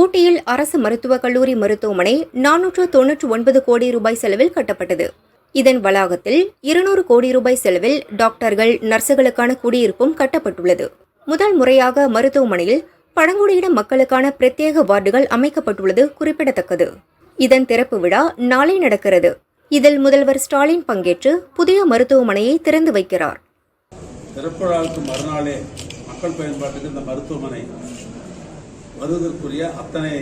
ஊட்டியில் அரசு மருத்துவக் கல்லூரி மருத்துவமனை நானூற்று தொன்னூற்று ஒன்பது கோடி ரூபாய் செலவில் கட்டப்பட்டது. இதன் வளாகத்தில் இருநூறு கோடி ரூபாய் செலவில் டாக்டர்கள் நர்சுகளுக்கான குடியிருப்பும் கட்டப்பட்டுள்ளது. முதல் முறையாக மருத்துவமனையில் பழங்குடியின மக்களுக்கான பிரத்யேக வார்டுகள் அமைக்கப்பட்டுள்ளது குறிப்பிடத்தக்கது. இதன் திறப்பு விழா நாளை நடக்கிறது. இதில் முதல்வர் ஸ்டாலின் பங்கேற்று புதிய மருத்துவமனையை திறந்து வைக்கிறார். திறப்புழாவுக்கு மறுநாளே மக்கள் பயன்பாட்டுக்கு இந்த மருத்துவமனை வருவதற்குரிய அத்தனை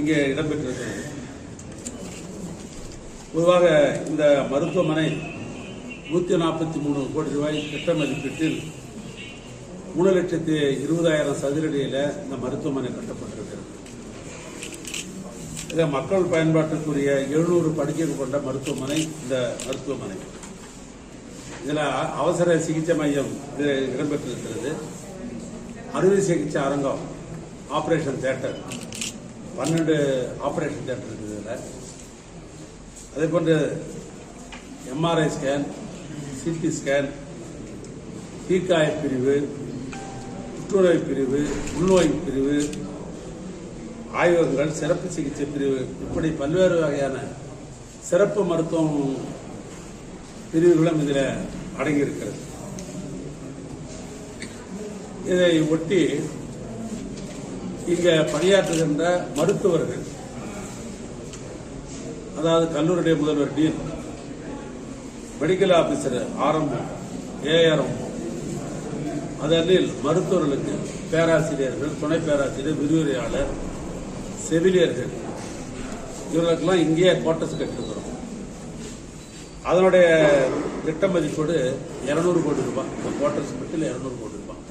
இங்கே இடம்பெற்றிருக்கிறது. பொதுவாக இந்த மருத்துவமனை நூற்றி நாற்பத்தி மூணு கோடி ரூபாய் திட்ட மதிப்பீட்டில் மூணு லட்சத்தி இருபதாயிரம் சதுரடியில் இந்த மருத்துவமனை கட்டப்பட்டிருக்கிறது. இதை மக்கள் பயன்பாட்டுக்குரிய எழுநூறு படுக்கைகள் கொண்ட மருத்துவமனை இந்த மருத்துவமனை. இதில் அவசர சிகிச்சை மையம் இது இடம்பெற்றிருக்கிறது. அறுவை சிகிச்சை அரங்கம் ஆப்ரேஷன் தேட்டர் பன்னெண்டு ஆப்ரேஷன் தேட்டர் இருக்குது இதில். அதே போன்று எம்ஆர்ஐ ஸ்கேன் சிடி ஸ்கேன் தீக்காய பிரிவு புற்றுநோய் பிரிவு உள்நோய் பிரிவு ஆய்வகங்கள் சிறப்பு சிகிச்சை பிரிவு இப்படி பல்வேறு வகையான சிறப்பு மருத்துவம் பிரிவுகளும் இதில் அடங்கியிருக்கிறது. இதை ஒட்டி இங்க பணியாற்றுகின்ற மருத்துவர்கள் அதாவது கல்லூரியுடைய முதல்வர் டீன் மெடிக்கல் ஆபீசர் ஆரம்பம் ஏஆர்எம் அதனில் மருத்துவர்களுக்கு பேராசிரியர்கள் துணை பேராசிரியர் விரிவுரையாளர் செவிலியர்கள் இவர்களுக்கெல்லாம் இங்கேயே கோட்டஸ் கட்டிருக்கிறோம். அதனுடைய திட்ட மதிப்பீடு இருநூறு கோடி ரூபாய். இந்த குவார்டர்ஸ் மட்டும் இருநூறு கோடி ரூபாய்.